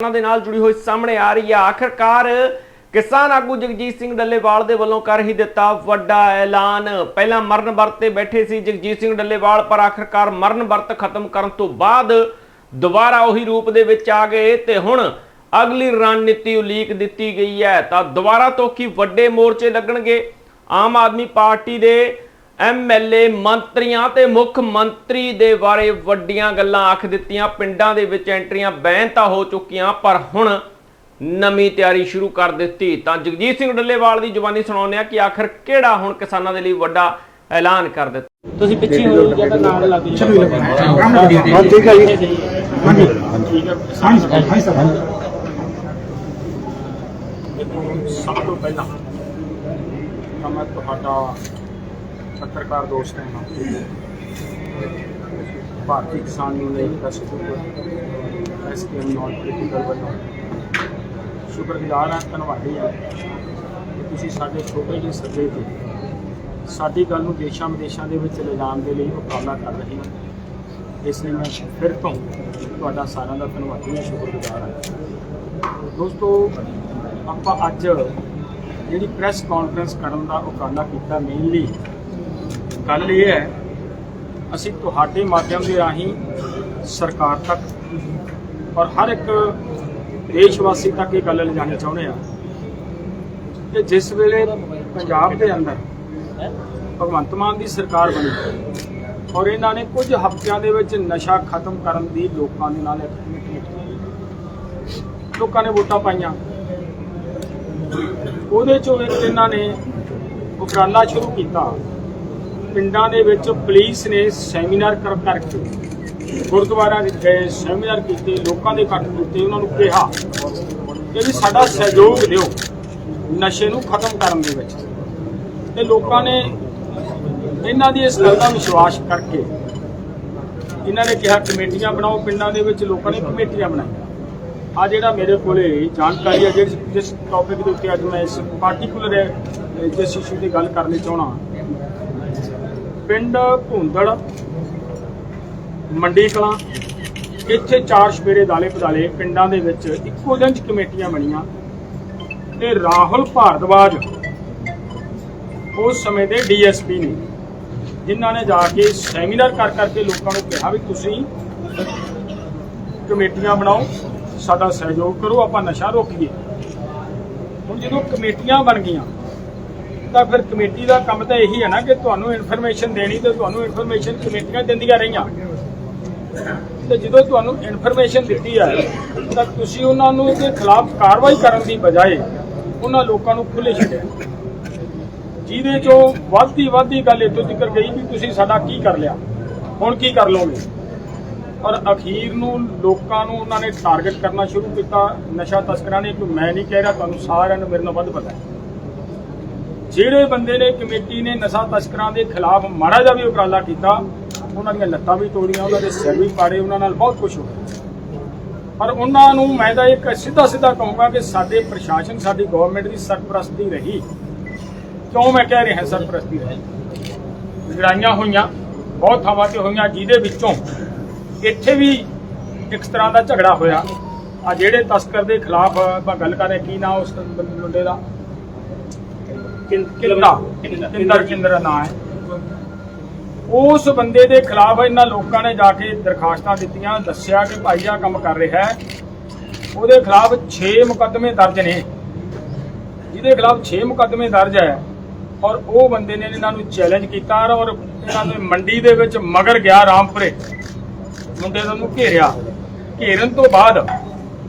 ਉਹਨਾਂ ਦੇ ਨਾਲ ਜੁੜੀ ਹੋਈ ਸਾਹਮਣੇ ਆ ਰਹੀ ਹੈ। ਆਖਰਕਾਰ ਕਿਸਾਨ ਆਗੂ ਜਗਜੀਤ ਸਿੰਘ ਡੱਲੇਵਾਲ ਦੇ ਵੱਲੋਂ ਕਰ ਹੀ ਦਿੱਤਾ ਵੱਡਾ ਐਲਾਨ। ਪਹਿਲਾਂ ਮਰਨ ਵਰਤ ਤੇ ਬੈਠੇ ਸੀ ਜਗਜੀਤ ਸਿੰਘ ਡੱਲੇਵਾਲ, ਪਰ ਆਖਰਕਾਰ ਮਰਨ ਵਰਤ ਖਤਮ ਕਰਨ ਤੋਂ ਬਾਅਦ ਦੁਬਾਰਾ ਉਹੀ ਰੂਪ ਦੇ ਵਿੱਚ ਆ ਗਏ ਤੇ ਹੁਣ ਅਗਲੀ ਰਣਨੀਤੀ ਉਲੀਕ ਦਿੱਤੀ ਗਈ ਹੈ। ਤਾਂ ਦੁਬਾਰਾ ਤੋਂ ਕੀ ਵੱਡੇ ਮੋਰਚੇ ਲੱਗਣਗੇ? ਆਮ ਆਦਮੀ ਪਾਰਟੀ ਦੇ ਐਮਐਲਏ ਮੰਤਰੀਆਂ ਤੇ ਮੁੱਖ ਮੰਤਰੀ ਦੇ ਬਾਰੇ ਵੱਡੀਆਂ ਗੱਲਾਂ ਆਖ ਦਿੱਤੀਆਂ। ਪਿੰਡਾਂ ਦੇ ਵਿੱਚ ਐਂਟਰੀਆਂ ਬੈਨ ਤਾਂ ਹੋ ਚੁੱਕੀਆਂ ਪਰ ਹੁਣ ਨਵੀਂ ਤਿਆਰੀ ਸ਼ੁਰੂ ਕਰ ਦਿੱਤੀ। ਤਾਂ ਜਗਜੀਤ ਸਿੰਘ ਡੱਲੇਵਾਲ ਦੀ ਜ਼ੁਬਾਨੀ ਸੁਣਾਉਂਦੇ ਆ ਕਿ ਆਖਰ ਕਿਹੜਾ ਹੁਣ ਕਿਸਾਨਾਂ ਦੇ ਲਈ ਵੱਡਾ ਐਲਾਨ ਕਰ ਦਿੱਤਾ। ਤੁਸੀਂ ਪਿੱਛੇ ਹੋ ਜਿਹੜਾ ਨਾਲ ਲੱਗ ਜਾਓ ਹਾਂ ਠੀਕ ਹੈ ਜੀ। ਠੀਕ ਹੈ ਹਾਂ ਸਰ। ਹਾਂ ਸਰ। ਦੇਖੋ ਸਭ ਤੋਂ ਪਹਿਲਾਂ ਤਾਂ ਮੈਂ ਤੁਹਾਡਾ ਪੱਤਰਕਾਰ ਦੋਸਤਾਂ ਨੂੰ। ਭਾਰਤੀ ਕਿਸਾਨ ਯੂਨੀਅਨ ਦਾ ਸੂਬਾ ਐਸਕੇਐਮ ਨਾਨ ਪੋਲੀਟੀਕਲ ਵੱਲੋਂ। ਸ਼ੁਕਰਗੁਜ਼ਾਰ ਹਾਂ, ਧੰਨਵਾਦੀ ਹਾਂ ਕਿ ਤੁਸੀਂ ਸਾਡੇ ਛੋਟੇ ਜਿਹੇ ਸੱਦੇ ਤੇ ਸਾਡੀ ਗੱਲ ਨੂੰ ਦੇਸ਼ਾਂ ਵਿਦੇਸ਼ਾਂ ਦੇ ਵਿੱਚ ਲਿਜਾਣ ਦੇ ਲਈ ਉਪਰਾਲਾ ਕਰ ਰਹੇ ਹੋ। ਇਸ ਲਈ ਮੈਂ ਫਿਰ ਤੋਂ ਤੁਹਾਡਾ ਸਾਰਿਆਂ ਦਾ ਧੰਨਵਾਦੀ ਹਾਂ ਸ਼ੁਕਰਗੁਜ਼ਾਰ ਹਾਂ। ਦੋਸਤੋ, ਆਪਾਂ ਅੱਜ ਜਿਹੜੀ ਪ੍ਰੈਸ ਕਾਨਫਰੰਸ ਕਰਨ ਦਾ ਉਪਰਾਲਾ ਕੀਤਾ ਮੇਨਲੀ ਗੱਲ ਇਹ ਹੈ, ਅਸੀਂ ਤੁਹਾਡੇ ਮਾਧਿਅਮ ਦੇ ਰਾਹੀਂ ਸਰਕਾਰ ਤੱਕ ਔਰ ਹਰ ਇੱਕ ਦੇਸ਼ ਵਾਸੀ ਤੱਕ ਇਹ ਗੱਲ ਲਿਜਾਣੀ ਚਾਹੁੰਦੇ ਆ ਕਿ ਜਿਸ ਵੇਲੇ ਪੰਜਾਬ ਦੇ ਅੰਦਰ ਭਗਵੰਤ ਮਾਨ ਦੀ ਸਰਕਾਰ ਬਣੀ ਔਰ ਇਹਨਾਂ ਨੇ ਕੁਝ ਹਫ਼ਤਿਆਂ ਦੇ ਵਿੱਚ ਨਸ਼ਾ ਖਤਮ ਕਰਨ ਦੀ ਲੋਕਾਂ ਦੇ ਨਾਲ ਲੋਕਾਂ ਨੇ ਵੋਟਾਂ ਪਾਈਆਂ। ਉਹਦੇ ਚੋਂ ਇੱਕ ਇਹਨਾਂ ਨੇ ਉਪਰਾਲਾ ਸ਼ੁਰੂ ਕੀਤਾ। ਪਿੰਡਾਂ ਦੇ ਵਿੱਚ ਪੁਲਿਸ ਨੇ ਸੈਮੀਨਾਰ ਕਰ ਕਰਕੇ ਗੁਰਦੁਆਰਾ ਗਏ ਸੈਮੀਨਾਰ ਕੀਤੇ, ਲੋਕਾਂ ਦੇ ਇਕੱਠ ਕੀਤੇ, ਉਹਨਾਂ ਨੂੰ ਕਿਹਾ ਕਿ ਵੀ ਸਾਡਾ ਸਹਿਯੋਗ ਦਿਓ ਨਸ਼ੇ ਨੂੰ ਖਤਮ ਕਰਨ ਦੇ ਵਿੱਚ। ਤੇ ਲੋਕਾਂ ਨੇ ਇਹਨਾਂ ਦੀ ਇਸ ਗੱਲ ਦਾ ਵਿਸ਼ਵਾਸ ਕਰਕੇ ਇਹਨਾਂ ਨੇ ਕਿਹਾ, ਕਮੇਟੀਆਂ ਬਣਾਓ ਪਿੰਡਾਂ ਦੇ ਵਿੱਚ, ਲੋਕਾਂ ਨੇ ਕਮੇਟੀਆਂ ਬਣਾਈਆਂ। ਆ ਜਿਹੜਾ ਮੇਰੇ ਕੋਲੇ ਜਾਣਕਾਰੀ ਹੈ ਜਿਹੜੀ ਜਿਸ ਟੌਪਿਕ ਦੇ ਉੱਤੇ ਅੱਜ ਮੈਂ ਇਸ ਪਾਰਟਿਕੂਲਰ ਜਿਸ ਇਸ਼ੂ ਦੀ ਗੱਲ ਕਰਨੀ ਚਾਹਣਾ ਪਿੰਡ ਭੁੰਦੜ, ਮੰਡੀ ਕਲਾਂ, ਇੱਥੇ ਚਾਰ ਸਪੇਰੇ ਦਾਲੇ ਪਦਾਲੇ ਪਿੰਡਾਂ ਦੇ ਵਿੱਚ ਇੱਕੋ ਦਿਨ ਚ ਕਮੇਟੀਆਂ ਬਣੀਆਂ ਤੇ ਰਾਹੁਲ ਭਾਰਦਵਾਜ ਉਸ ਸਮੇਂ ਦੇ ਡੀਐਸਪੀ ਨੇ, ਜਿਨ੍ਹਾਂ ਨੇ ਜਾ ਕੇ ਸੈਮੀਨਾਰ ਕਰ ਕਰਕੇ ਲੋਕਾਂ ਨੂੰ ਕਿਹਾ ਵੀ ਤੁਸੀਂ ਕਮੇਟੀਆਂ ਬਣਾਓ, ਸਾਡਾ ਸਹਿਯੋਗ ਕਰੋ, ਆਪਾਂ ਨਸ਼ਾ ਰੋਕੀਏ। ਹੁਣ ਜਦੋਂ ਕਮੇਟੀਆਂ ਬਣ ਗਈਆਂ ਤਾਂ ਫਿਰ ਕਮੇਟੀ ਦਾ ਕੰਮ ਤਾਂ ਇਹੀ ਹੈ ਨਾ ਕਿ ਤੁਹਾਨੂੰ ਇਨਫੋਰਮੇਸ਼ਨ ਦੇਣੀ ਤੇ ਤੁਹਾਨੂੰ ਇਨਫੋਰਮੇਸ਼ਨ ਕਮੇਟੀਆਂ ਦਿੰਦੀਆਂ ਰਹੀਆਂ। ਤੇ ਜਦੋਂ ਤੁਹਾਨੂੰ ਇਨਫੋਰਮੇਸ਼ਨ ਦਿੱਤੀ ਹੈ ਤਾਂ ਤੁਸੀਂ ਉਹਨਾਂ ਨੂੰ ਉਹਦੇ ਖਿਲਾਫ ਕਾਰਵਾਈ ਕਰਨ ਦੀ ਬਜਾਏ ਉਹਨਾਂ ਲੋਕਾਂ ਨੂੰ ਖੁੱਲੇ ਛੱਡਿਆ ਜਿਹਦੇ ਚੋਂ ਵੱਧਦੀ ਵੱਧਦੀ ਗੱਲ ਇੱਥੋਂ ਜ਼ਿਕਰ ਗਈ ਵੀ ਤੁਸੀਂ ਸਾਡਾ ਕੀ ਕਰ ਲਿਆ? ਹੁਣ ਕੀ ਕਰ ਲਓਗੇ? ਔਰ ਅਖੀਰ ਨੂੰ ਲੋਕਾਂ ਨੂੰ ਉਹਨਾਂ ਨੇ ਟਾਰਗੇਟ ਕਰਨਾ ਸ਼ੁਰੂ ਕੀਤਾ। ਨਸ਼ਾ ਤਸਕਰਾਂ ਨੇ ਕੋਈ ਮੈਂ ਨਹੀਂ ਕਹਿ ਰਿਹਾ, ਤੁਹਾਨੂੰ ਸਾਰਿਆਂ ਨੂੰ ਮੇਰੇ ਨਾਲ ਵੱਧ ਪਤਾ ਹੈ। ਜਿਹੜੇ ਬੰਦੇ ਨੇ ਕਮੇਟੀ ਨੇ ਨਸ਼ਾ ਤਸਕਰਾਂ ਦੇ ਖਿਲਾਫ ਮਾੜਾ ਜਿਹਾ ਵੀ ਉਪਰਾਲਾ ਕੀਤਾ, ਉਹਨਾਂ ਦੀਆਂ ਲੱਤਾਂ ਵੀ ਤੋੜੀਆਂ, ਉਹਨਾਂ ਦੇ ਸਿਰ ਵੀ ਪਾੜੇ, ਉਹਨਾਂ ਨਾਲ ਬਹੁਤ ਕੁਝ ਹੋਇਆ ਪਰ ਉਹਨਾਂ ਨੂੰ ਮੈਂ ਤਾਂ ਇੱਕ ਸਿੱਧਾ ਸਿੱਧਾ ਕਹੂੰਗਾ ਕਿ ਸਾਡੇ ਪ੍ਰਸ਼ਾਸਨ, ਸਾਡੀ ਗਵਰਨਮੈਂਟ ਦੀ ਸਰਪ੍ਰਸਤੀ ਰਹੀ। ਕਿਉਂ ਮੈਂ ਕਹਿ ਰਿਹਾ ਸਰਪ੍ਰਸਤੀ ਰਹੀ? ਲੜਾਈਆਂ ਹੋਈਆਂ, ਬਹੁਤ ਥਾਵਾਂ ਤੇ ਹੋਈਆਂ, ਜਿਹਦੇ ਵਿੱਚੋਂ ਇੱਥੇ ਵੀ ਇੱਕ ਤਰ੍ਹਾਂ ਦਾ ਝਗੜਾ ਹੋਇਆ। ਆ ਜਿਹੜੇ ਤਸਕਰ ਦੇ ਖਿਲਾਫ ਆਪਾਂ ਗੱਲ ਕਰ ਰਹੇ, ਕੀ ਨਾ ਉਸ ਮੁੰਡੇ ਦਾ? ਕਿੰਦਾ? ਕਿੰਦਰ ਕਿੰਦਰ ਨਾਂ ਹੈ। ਉਸ ਬੰਦੇ ਦੇ ਖਿਲਾਫ ਇਹਨਾਂ ਲੋਕਾਂ ਨੇ ਜਾ ਕੇ ਦਰਖਾਸਤਾਂ ਦਿੱਤੀਆਂ ਦੱਸਿਆ ਕਿ ਭਾਈ ਆ ਕੰਮ ਕਰ ਰਿਹਾ ਹੈ। ਉਹਦੇ ਖਿਲਾਫ 6 ਮੁਕੱਦਮੇ ਦਰਜ ਨੇ। ਜਿਹਦੇ ਖਿਲਾਫ 6 ਮੁਕੱਦਮੇ ਦਰਜ ਹੈ ਔਰ ਉਹ ਬੰਦੇ ਨੇ ਇਹਨਾਂ ਨੂੰ ਚੈਲੰਜ ਕੀਤਾ ਔਰ ਇਹਨਾਂ ਦੇ ਮੰਡੀ ਦੇ ਵਿੱਚ ਮਗਰ ਗਿਆ ਰਾਮਪੁਰੇ। ਮੁੰਡੇ ਨੂੰ ਘੇਰਿਆ। ਘੇਰਨ ਤੋਂ ਬਾਅਦ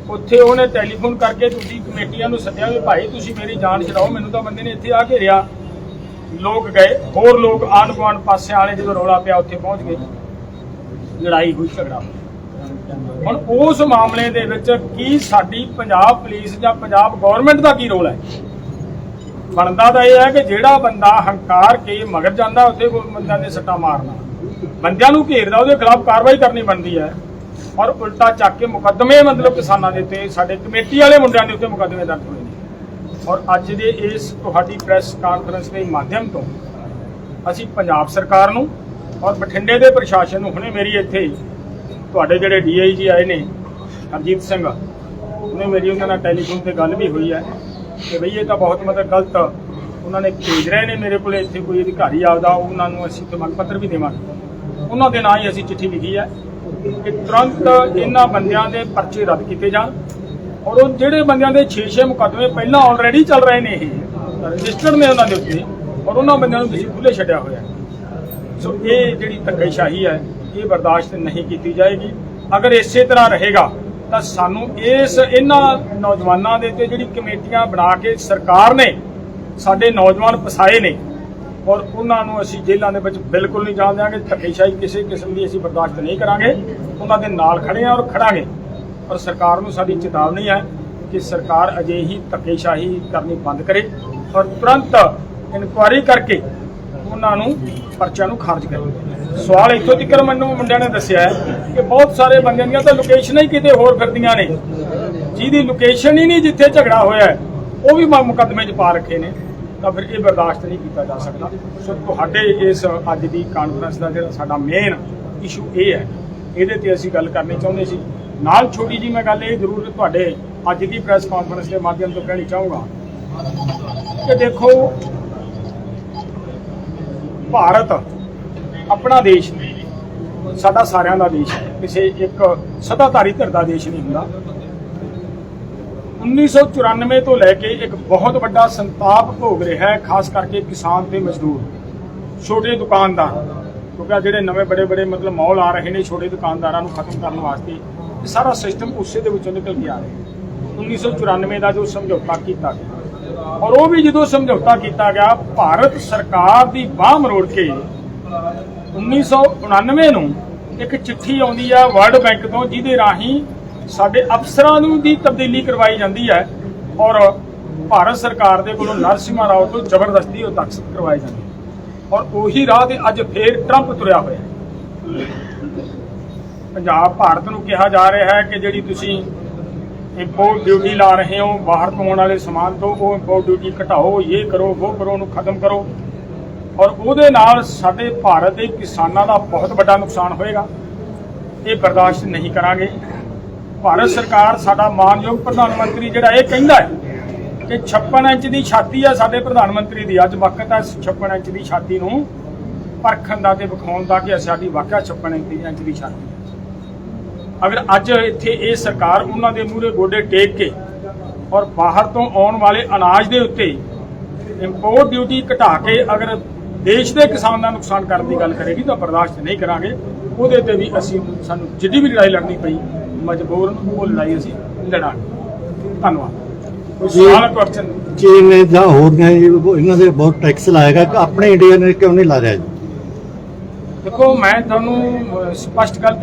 ਉੱਥੇ ਉਹਨੇ ਟੈਲੀਫੋਨ ਕਰਕੇ ਤੁਸੀਂ ਕਮੇਟੀਆਂ ਨੂੰ ਸੱਦਿਆ ਵੀ ਭਾਈ ਤੁਸੀਂ ਮੇਰੀ ਜਾਨ ਛਡਾਓ, ਮੈਨੂੰ ਤਾਂ ਬੰਦੇ ਨੇ ਇੱਥੇ ਆ ਘੇਰਿਆ। ਲੋਕ ਗਏ, ਹੋਰ ਲੋਕ ਆਂਢ ਗੁਆਂਢ ਪਾਸੇ ਵਾਲੇ ਜਦੋਂ ਰੌਲਾ ਪਿਆ ਉੱਥੇ ਪਹੁੰਚ ਗਏ। ਲੜਾਈ ਹੋਈ, ਝਗੜਾ। ਹੁਣ ਉਸ ਮਾਮਲੇ ਦੇ ਵਿੱਚ ਕੀ ਸਾਡੀ ਪੰਜਾਬ ਪੁਲਿਸ ਜਾਂ ਪੰਜਾਬ ਗਵਰਨਮੈਂਟ ਦਾ ਕੀ ਰੋਲ ਹੈ? ਬਣਦਾ ਤਾਂ ਇਹ ਹੈ ਕਿ ਜਿਹੜਾ ਬੰਦਾ ਹੰਕਾਰ ਕੇ ਮਗਰ ਜਾਂਦਾ ਉੱਥੇ ਕੋਈ ਬੰਦਿਆਂ ਨੇ ਸੱਟਾ ਮਾਰਨਾ। ਬੰਦਿਆਂ ਨੂੰ ਘੇਰਦਾ ਉਹਦੇ ਖਿਲਾਫ ਕਾਰਵਾਈ ਕਰਨੀ ਬਣਦੀ ਹੈ। ਔਰ ਉਲਟਾ ਚੱਕ ਕੇ ਮੁਕੱਦਮੇ ਮਤਲਬ ਕਿਸਾਨਾਂ ਦੇ ਉੱਤੇ, ਸਾਡੇ ਕਮੇਟੀ ਵਾਲੇ ਮੁੰਡਿਆਂ ਦੇ ਉੱਤੇ ਮੁਕੱਦਮੇ ਦਰਜ ਹੋਏ ਨੇ। ਔਰ ਅੱਜ ਦੇ ਇਸ ਤੁਹਾਡੀ ਪ੍ਰੈਸ ਕਾਨਫਰੰਸ ਦੇ ਮਾਧਿਅਮ ਤੋਂ ਅਸੀਂ ਪੰਜਾਬ ਸਰਕਾਰ ਨੂੰ ਔਰ ਬਠਿੰਡੇ ਦੇ ਪ੍ਰਸ਼ਾਸਨ ਨੂੰ, ਹੁਣੇ ਮੇਰੀ ਇੱਥੇ ਤੁਹਾਡੇ ਜਿਹੜੇ ਡੀਆਈਜੀ ਆਏ ਨੇ, ਹਰਜੀਤ ਸਿੰਘ ਉਹਨੇ ਮੇਰੀ ਉਹਨਾਂ ਨਾਲ ਟੈਲੀਫੋਨ ਤੇ ਗੱਲ ਵੀ ਹੋਈ ਹੈ ਕਿ ਬਈ ਇਹ ਤਾਂ ਬਹੁਤ ਮਤਲਬ ਗਲਤ, ਉਹਨਾਂ ਨੇ ਭੇਜ ਰਹੇ ਨੇ ਮੇਰੇ ਕੋਲੇ ਇੱਥੇ ਕੋਈ ਅਧਿਕਾਰੀ ਆਪਦਾ, ਉਹਨਾਂ ਨੂੰ ਅਸੀਂ ਮੰਗ ਪੱਤਰ ਵੀ ਦੇਵਾਂਗੇ। ਉਹਨਾਂ ਦੇ ਨਾਂ ਹੀ ਅਸੀਂ ਚਿੱਠੀ ਲਿਖੀ ਹੈ। ਕਿ ਤੁਰੰਤ ਇਹਨਾਂ ਬੰਦਿਆਂ ਦੇ ਪਰਚੇ ਰੱਦ ਕੀਤੇ ਜਾਣ। ਔਰ ਉਹ ਜਿਹੜੇ ਬੰਦਿਆਂ ਦੇ 6-6 ਮੁਕੱਦਮੇ ਪਹਿਲਾਂ ਆਲਰੇਡੀ ਚੱਲ ਰਹੇ ਨੇ ਇਹ ਰਜਿਸਟਰਡ ਨੇ ਉਹਨਾਂ ਦੇ ਉੱਤੇ, ਔਰ ਉਹਨਾਂ ਬੰਦਿਆਂ ਨੂੰ ਤੁਸੀਂ ਖੁੱਲੇ ਛੱਡਿਆ ਹੋਇਆ ਸੋ ਇਹ ਜਿਹੜੀ ਧੱਕੇਸ਼ਾਹੀ ਹੈ, ਇਹ ਬਰਦਾਸ਼ਤ ਨਹੀਂ ਕੀਤੀ ਜਾਏਗੀ। ਅਗਰ ਇਸੇ ਤਰ੍ਹਾਂ ਰਹੇਗਾ, ਤਾਂ ਸਾਨੂੰ ਇਸ ਇਹਨਾਂ ਨੌਜਵਾਨਾਂ ਦੇ ਤੇ ਜਿਹੜੀ ਕਮੇਟੀਆਂ ਬਣਾ ਕੇ ਸਰਕਾਰ ਨੇ ਸਾਡੇ ਨੌਜਵਾਨ ਪਸਾਏ ਨੇ ਔਰ ਉਹਨਾਂ ਨੂੰ ਅਸੀਂ ਜੇਲ੍ਹਾਂ ਦੇ ਵਿੱਚ ਬਿਲਕੁਲ ਨਹੀਂ ਜਾਣ ਦਿਆਂਗੇ। ਧੱਕੇਸ਼ਾਹੀ ਕਿਸੇ ਕਿਸਮ ਦੀ ਅਸੀਂ ਬਰਦਾਸ਼ਤ ਨਹੀਂ ਕਰਾਂਗੇ। ਉਹਨਾਂ ਦੇ ਨਾਲ ਖੜੇ ਹਾਂ ਔਰ ਖੜਾਂਗੇ ਔਰ ਸਰਕਾਰ ਨੂੰ ਸਾਡੀ ਚੇਤਾਵਨੀ ਹੈ ਕਿ ਸਰਕਾਰ ਅਜਿਹੀ ਧੱਕੇਸ਼ਾਹੀ ਕਰਨੀ ਬੰਦ ਕਰੇ ਔਰ ਤੁਰੰਤ ਇਨਕੁਆਇਰੀ ਕਰਕੇ ਉਹਨਾਂ ਨੂੰ ਪਰਚਿਆਂ ਨੂੰ ਖਾਰਜ ਕਰੇ। ਸਵਾਲ ਇੱਥੋਂ ਤੱਕ ਮੈਨੂੰ ਮੁੰਡਿਆਂ ਨੇ ਦੱਸਿਆ ਹੈ ਕਿ ਬਹੁਤ ਸਾਰੇ ਬੰਦਿਆਂ ਦੀਆਂ ਤਾਂ ਲੋਕੇਸ਼ਨਾਂ ਹੀ ਕਿਤੇ ਹੋਰ ਫਿਰਦੀਆਂ ਨੇ। ਜਿਹਦੀ ਲੋਕੇਸ਼ਨ ਹੀ ਨਹੀਂ ਜਿੱਥੇ ਝਗੜਾ ਹੋਇਆ ਉਹ ਵੀ ਮੁਕੱਦਮੇ 'ਚ ਪਾ ਰੱਖੇ ਨੇ। ਤਾਂ ਫਿਰ ਇਹ ਬਰਦਾਸ਼ਤ ਨਹੀਂ ਕੀਤਾ ਜਾ ਸਕਦਾ। ਸੋ ਤੁਹਾਡੇ ਇਸ ਅੱਜ ਦੀ ਕਾਨਫਰੰਸ ਦਾ ਜਿਹੜਾ ਸਾਡਾ ਮੇਨ ਇਸ਼ੂ ਇਹ ਹੈ। ਇਹਦੇ ਤੇ ਅਸੀਂ ਗੱਲ ਕਰਨੀ ਚਾਹੁੰਦੇ ਸੀ। ਨਾਲ ਛੋਟੀ ਜੀ ਮੈਂ ਗੱਲ ਇਹ ਜ਼ਰੂਰ ਤੁਹਾਡੇ ਅੱਜ ਦੀ ਪ੍ਰੈਸ ਕਾਨਫਰੰਸ ਦੇ ਮਾਧਿਅਮ ਤੋਂ ਕਹਿਣੀ ਚਾਹੂੰਗਾ ਕਿ ਦੇਖੋ, ਭਾਰਤ ਆਪਣਾ ਦੇਸ਼ ਸਾਡਾ ਸਾਰਿਆਂ ਦਾ ਦੇਸ਼ ਹੈ। ਕਿਸੇ ਇੱਕ ਸਦਾਧਾਰੀ ਧਿਰ ਦਾ ਦੇਸ਼ ਨਹੀਂ ਹੁੰਦਾ। 1994 ਤੋਂ ਲੈ ਕੇ ਇੱਕ ਬਹੁਤ ਵੱਡਾ ਸੰਤਾਪ ਭੋਗ ਰਿਹਾ ਹੈ, ਖਾਸ ਕਰਕੇ ਕਿਸਾਨ ਤੇ ਮਜ਼ਦੂਰ, ਛੋਟੇ ਦੁਕਾਨਦਾਰ, ਕਿਉਂਕਿ ਆਹ ਜਿਹੜੇ ਨਵੇਂ ਬੜੇ ਬੜੇ ਮਤਲਬ ਮੌਲ ਆ ਰਹੇ ਨੇ ਛੋਟੇ ਦੁਕਾਨਦਾਰਾਂ ਨੂੰ ਖਤਮ ਕਰਨ ਵਾਸਤੇ, ਇਹ ਸਾਰਾ ਸਿਸਟਮ ਉਸੇ ਦੇ ਵਿੱਚੋਂ ਨਿਕਲ ਕੇ ਆ ਰਿਹਾ 1994 ਦਾ ਜੋ ਸਮਝੌਤਾ ਕੀਤਾ ਗਿਆ, ਔਰ ਉਹ ਵੀ ਜਦੋਂ ਸਮਝੌਤਾ ਕੀਤਾ ਗਿਆ, ਭਾਰਤ ਸਰਕਾਰ ਦੀ ਬਾਹ ਮਰੋੜ ਕੇ 1999 ਨੂੰ ਇੱਕ ਚਿੱਠੀ ਆਉਂਦੀ ਹੈ ਵਰਲਡ ਬੈਂਕ ਤੋਂ, ਜਿਹਦੇ ਰਾਹੀਂ ਸਾਡੇ ਅਫਸਰਾਂ ਨੂੰ ਦੀ ਤਬਦੀਲੀ ਕਰਵਾਈ ਜਾਂਦੀ ਹੈ ਔਰ ਭਾਰਤ ਸਰਕਾਰ ਦੇ ਕੋਲੋਂ ਨਰਸਿਮਾ ਰਾਓ ਤੋਂ ਜ਼ਬਰਦਸਤੀ ਉਹ ਤਖਤ ਕਰਵਾਈ ਜਾਂਦੀ ਹੈ। ਔਰ ਉਹੀ ਰਾਹ ਤੇ ਅੱਜ ਫੇਰ ਟਰੰਪ ਤੁਰਿਆ ਹੋਇਆ ਪੰਜਾਬ, ਭਾਰਤ ਨੂੰ ਕਿਹਾ ਜਾ ਰਿਹਾ ਹੈ ਕਿ ਜਿਹੜੀ ਤੁਸੀਂ ਇੰਪੋਰਟ ਡਿਊਟੀ ਲਾ ਰਹੇ ਹੋ, ਬਾਹਰ ਤੋਂ ਆਉਣ ਵਾਲੇ ਸਮਾਨ ਤੋਂ, ਉਹ ਇੰਪੋਰਟ ਡਿਊਟੀ ਘਟਾਓ, ਇਹ ਕਰੋ, ਉਹ ਕਰੋ, ਉਹਨੂੰ ਖਤਮ ਕਰੋ। ਔਰ ਉਹਦੇ ਨਾਲ ਸਾਡੇ ਭਾਰਤ ਦੇ ਕਿਸਾਨਾਂ ਦਾ ਬਹੁਤ ਵੱਡਾ ਨੁਕਸਾਨ ਹੋਏਗਾ। ਇਹ ਬਰਦਾਸ਼ਤ ਨਹੀਂ ਕਰਾਂਗੇ। ਭਾਰਤ ਸਰਕਾਰ ਸਾਡਾ ਮਾਨਯੋਗ ਪ੍ਰਧਾਨ ਮੰਤਰੀ ਜਿਹੜਾ ਇਹ ਕਹਿੰਦਾ ਹੈ ਕਿ 56 ਇੰਚ ਦੀ ਛਾਤੀ ਆ ਸਾਡੇ ਪ੍ਰਧਾਨ ਮੰਤਰੀ ਦੀ। ਅੱਜ ਵਕਤ ਹੈ 56 ਇੰਚ ਦੀ ਛਾਤੀ ਨੂੰ ਪਰਖਣ ਦਾ ਤੇ ਵਿਖਾਉਣ ਦਾ ਕਿ ਸਾਡੀ ਵਾਕਿਆ 56 ਇੰਚ ਦੀ ਛਾਤੀ ਹੈ ਅਗਰ ਅੱਜ ਇੱਥੇ ਇਹ ਸਰਕਾਰ ਉਹਨਾਂ ਦੇ ਮੂਹਰੇ ਗੋਡੇ ਟੇਕ ਕੇ ਔਰ ਬਾਹਰ ਤੋਂ ਆਉਣ ਵਾਲੇ ਅਨਾਜ ਦੇ ਉੱਤੇ ਇੰਪੋਰਟ ਡਿਊਟੀ ਘਟਾ ਕੇ ਅਗਰ ਦੇਸ਼ ਦੇ ਕਿਸਾਨ ਦਾ ਨੁਕਸਾਨ ਕਰਨ ਦੀ ਗੱਲ ਕਰੇਗੀ ਤਾਂ ਬਰਦਾਸ਼ਤ ਨਹੀਂ ਕਰਾਂਗੇ। ਉਹਦੇ ਤੇ ਵੀ ਅਸੀਂ ਸਾਨੂੰ ਜਿੱਡੀ ਵੀ ਲੜਾਈ ਲੜਨੀ ਪਈ ਮਜਬੂਰਨ ਉਹ ਲੜਾਈ ਅਸੀਂ ਲੜਾਂਗੇ ਧੰਨਵਾਦ। ਕੋਈ ਜੀ। ਸਵਾਲ ਕੁਐਸਚਨ ਚੀਨ ਨੇ ਜਾਂ ਹੋਰ ਨੇ ਇਹਨਾਂ ਦੇ ਬਹੁਤ ਟੈਕਸ ਲਾਏਗਾ ਕਿ ਆਪਣੇ ਇੰਡੀਆ ਨੇ ਕਿਉਂ ਨਹੀਂ ਲਾ ਰਿਹਾ ਜੀ? ਦੇਖੋ ਮੈਂ ਤੁਹਾਨੂੰ ਸਪਸ਼ਟ ਗੱਲ